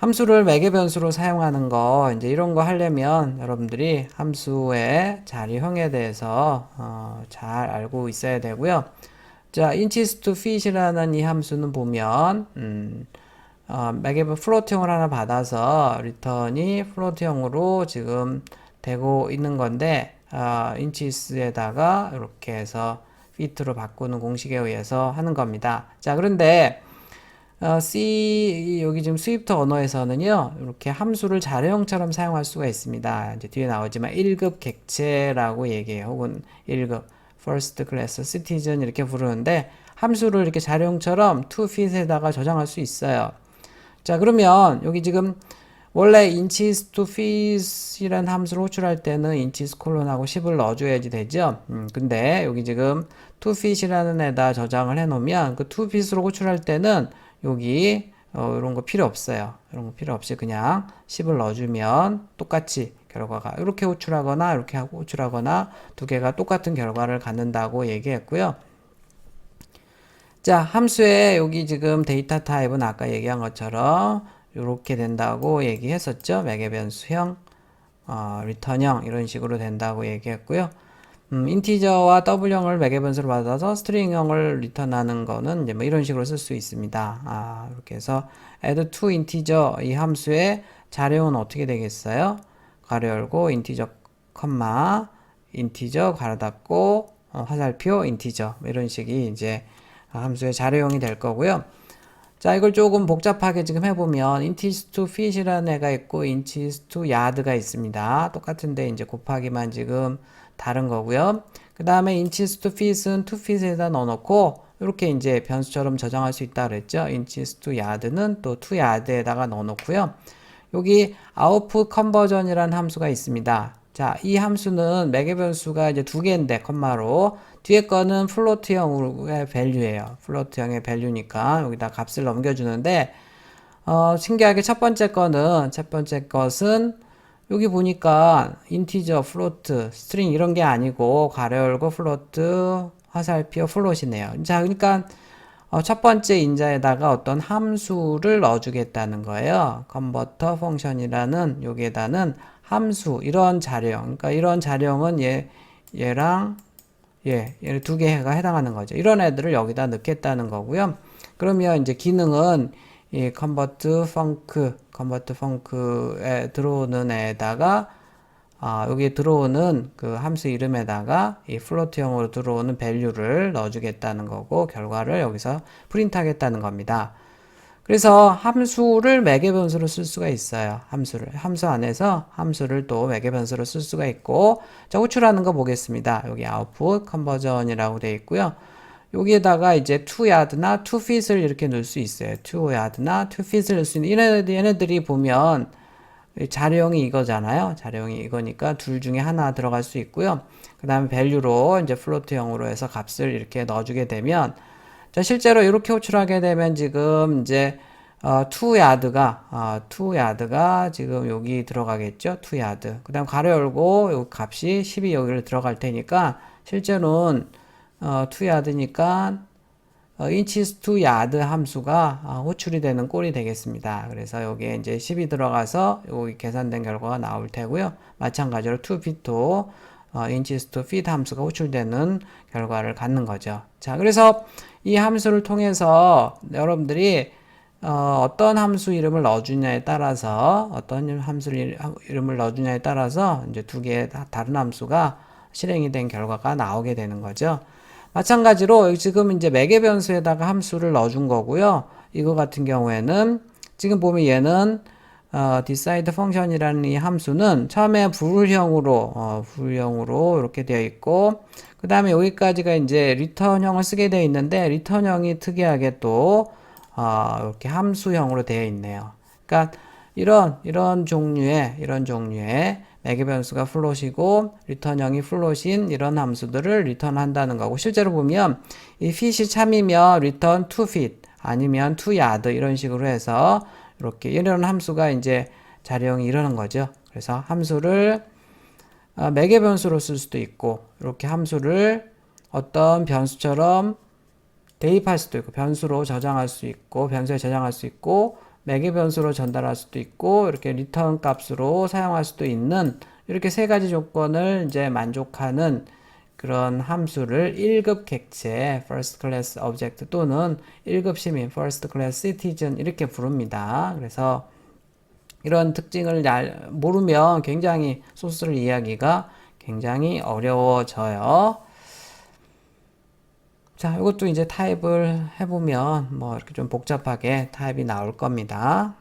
함수를 매개 변수로 사용하는 거 이제 이런 거 하려면 여러분들이 함수의 자리형에 대해서 어, 잘 알고 있어야 되고요. 자, inches to feet이라는 이 함수는 보면 음, 어, 매개 플로트형을 하나 받아서 리턴이 플로트형으로 지금 되고 있는 건데 어, inches에다가 이렇게 해서 feet로 바꾸는 공식에 의해서 하는 겁니다. 자, 그런데 어, C 여기 지금 스위프트 언어에서는요 이렇게 함수를 자료형처럼 사용할 수가 있습니다. 이제 뒤에 나오지만 1급 객체라고 얘기해요. 혹은 1급 first class citizen 이렇게 부르는데 함수를 이렇게 자료형처럼 to fit에다가 저장할 수 있어요. 자 그러면 여기 지금 원래 inches to feet이라는 함수를 호출할 때는 inches 콜론하고 10을 넣어줘야지 되죠. 음, 근데 여기 지금 to feet이라는 에다 저장을 해놓으면 그 to feet으로 호출할 때는 여기 어, 이런 거 필요 없어요. 이런 거 필요 없이 그냥 10을 넣어주면 똑같이 결과가 이렇게 호출하거나 이렇게 하고 호출하거나 두 개가 똑같은 결과를 갖는다고 얘기했고요. 자, 함수의 여기 지금 데이터 타입은 아까 얘기한 것처럼 이렇게 된다고 얘기했었죠. 매개 변수형, 어, 리턴형 이런 식으로 된다고 얘기했고요. 음, 인티저와 더블형을 매개 변수로 받아서 스트링형을 리턴하는 거는 이제 뭐 이런 식으로 쓸 수 있습니다. 아, 이렇게 해서 add to integer 이 함수의 자료는 어떻게 되겠어요? 가로 열고 인티저 컴마 인티저 가로 닫고 어, 화살표 인티저 뭐 이런 식이 이제 함수의 자료형이 될 거고요. 자, 이걸 조금 복잡하게 지금 해보면 inches to feet이라는 애가 있고 inches to yard가 있습니다. 똑같은데 이제 곱하기만 지금 다른 거고요. 그 다음에 inches to feet은 to feet에다 넣어놓고 이렇게 이제 변수처럼 저장할 수 있다 그랬죠. inches to yard는 또 to yard에다가 넣어놓고요. 여기 output conversion이라는 함수가 있습니다. 자, 이 함수는 매개 변수가 이제 두 개인데 컴마로 뒤에 거는 플로트형의 밸류예요. 플로트형의 밸류니까 여기다 값을 넘겨주는데 어, 신기하게 첫 번째 거는 첫 번째 것은 여기 보니까 인티저, 플로트, 스트링 이런 게 아니고 가로 열고 플로트, 화살표, 플롯이네요. 자, 그러니까 어, 첫 번째 인자에다가 어떤 함수를 넣어주겠다는 거예요. 컨버터 펑션이라는 여기에다는 함수 이런 자령, 그러니까 이런 자령은 얘 얘랑 예, 얘를 두 개가 해당하는 거죠. 이런 애들을 여기다 넣겠다는 거고요. 그러면 이제 기능은 이 컨버트 펑크, 컨버트 펑크에 들어오는 애에다가 아, 여기 들어오는 그 함수 이름에다가 이 플로트형으로 들어오는 밸류를 넣어주겠다는 거고 결과를 여기서 프린트하겠다는 겁니다. 그래서 함수를 매개 변수로 쓸 수가 있어요. 함수를 함수 안에서 함수를 또 매개 변수로 쓸 수가 있고 자 호출하는 거 보겠습니다. 여기 output 컨버전이라고 되어 있고요. 여기에다가 이제 to yard나 to fit을 이렇게 넣을 수 있어요. to yard나 to fit을 넣을 수 있는 얘네들, 얘네들이 보면 자료형이 이거잖아요. 자료형이 이거니까 둘 중에 하나 들어갈 수 있고요. 그 다음에 밸류로 이제 플로트형으로 해서 값을 이렇게 넣어주게 되면 자 실제로 이렇게 호출하게 되면 지금 이제 어, 투 야드가 어, 투 야드가 지금 여기 들어가겠죠. 투 야드. 그 다음 가로 열고 요 값이 12 여기를 들어갈 테니까 실제로는 어, 투 야드니까 어, inches to yard 함수가 어, 호출이 되는 꼴이 되겠습니다. 그래서 여기에 이제 10이 들어가서 여기 계산된 결과가 나올 테고요. 마찬가지로 to feet도 어, inches to feet 함수가 호출되는 결과를 갖는 거죠. 자, 그래서 이 함수를 통해서 여러분들이 어, 어떤 함수 이름을 넣어주냐에 따라서 어떤 함수 이름을 넣어주냐에 따라서 이제 두 개의 다른 함수가 실행이 된 결과가 나오게 되는 거죠. 마찬가지로 지금 이제 매개 변수에다가 함수를 넣어준 거고요. 이거 같은 경우에는 지금 보면 얘는 어, decide function이라는 이 함수는 처음에 불형으로 어, 불형으로 이렇게 되어 있고 그 다음에 여기까지가 이제 return형을 쓰게 되어 있는데 return형이 특이하게 또 어, 이렇게 함수형으로 되어 있네요. 그러니까 이런 이런 종류의 이런 종류의 매개 변수가 플롯이고 리턴형이 플롯인 이런 함수들을 리턴한다는 거고 실제로 보면 이 fit이 참이면 return to fit 아니면 to yard 이런 식으로 해서 이렇게 이런 함수가 이제 자령이 이러는 거죠. 그래서 함수를 어, 매개 변수로 쓸 수도 있고 이렇게 함수를 어떤 변수처럼 대입할 수도 있고 변수로 저장할 수 있고 변수에 저장할 수 있고 매개 변수로 전달할 수도 있고 이렇게 리턴 값으로 사용할 수도 있는 이렇게 세 가지 조건을 이제 만족하는 그런 함수를 1급 객체 first class object 또는 1급 시민 first class citizen 이렇게 부릅니다. 그래서 이런 특징을 알- 모르면 굉장히 소스를 이해하기가 굉장히 어려워져요. 자, 이것도 이제 타입을 해보면 뭐 이렇게 좀 복잡하게 타입이 나올 겁니다.